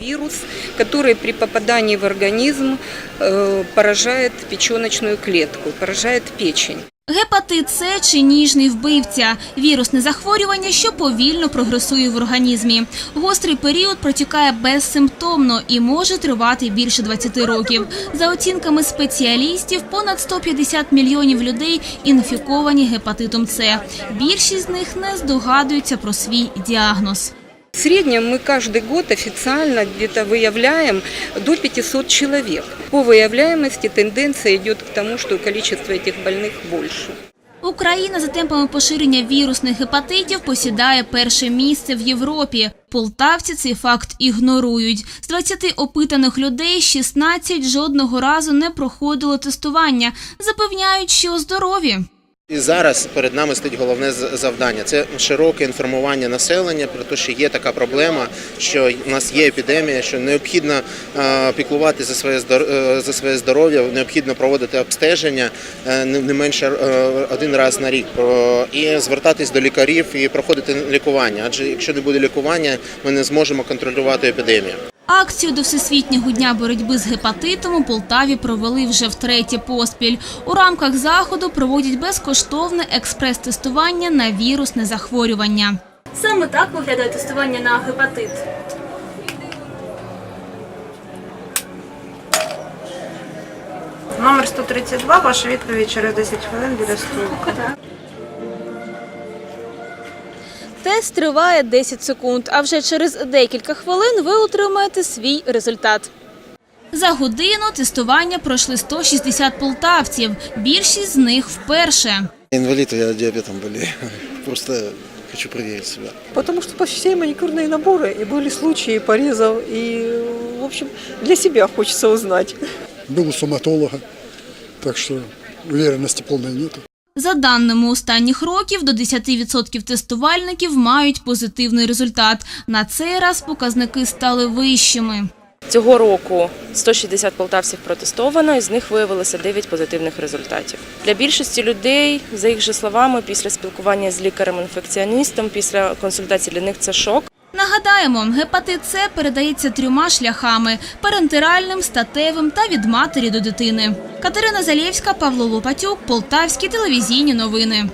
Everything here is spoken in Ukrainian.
Вирус, который при попадании в организм э, поражает печеночную клетку, поражает печень. Гепатит С чи ніжний вбивця – вірусне захворювання, що повільно прогресує в організмі. Гострий період протікає безсимптомно і може тривати більше 20 років. За оцінками спеціалістів, понад 150 мільйонів людей інфіковані гепатитом С. Більшість з них не здогадуються про свій діагноз В среднем мы каждый год официально где-то выявляем до 500 человек. По выявляемости тенденция идет к тому, что количество этих больных больше. Україна за темпами поширення вірусних гепатитів посідає перше місце в Європі. Полтавці цей факт ігнорують. З 20 опитаних людей 16 жодного разу не проходило тестування. Запевняють, що здорові. І зараз перед нами стоїть головне завдання це широке інформування населення про те, що є така проблема, що у нас є епідемія, що необхідно е, піклувати за своє е, за своє здоров'я, необхідно проводити обстеження е, не менше один раз на рік і звертатись до лікарів і проходити лікування. Адже якщо не буде лікування, ми не зможемо контролювати епідемію. Акцію до Всесвітнього дня боротьби з гепатитом у Полтаві провели вже втретє поспіль. У рамках заходу проводять безкоштовне експрес-тестування на вірусне захворювання. Саме так виглядає тестування на гепатит. Номер 132, ваша відповідь через 10 хвилин буде слухати. Тест триває 10 секунд, а вже через декілька хвилин ви отримаєте свій результат. За годину тестування пройшли 160 полтавців. Більшість з них вперше. Инвалид, я диабетом болею. Просто хочу проверить себя. Потому что почти все маникюрные наборы, и были случаи порезов, и, в общем, для себя хочется узнать. Был у стоматолога, так что уверенности полной нет. За даними останніх років, до 10% тестувальників мають позитивний результат. На цей раз показники стали вищими. Цього року 160 полтавців протестовано, і з них виявилося 9 позитивних результатів. Для більшості людей, за їх же словами, після спілкування з лікарем-інфекціоністом, після консультації для них це шок. Нагадаємо, гепатит С передається трьома шляхами – парентеральним, статевим та від матері до дитини. Катерина Залєвська, Павло Лопатюк, Полтавські телевізійні новини.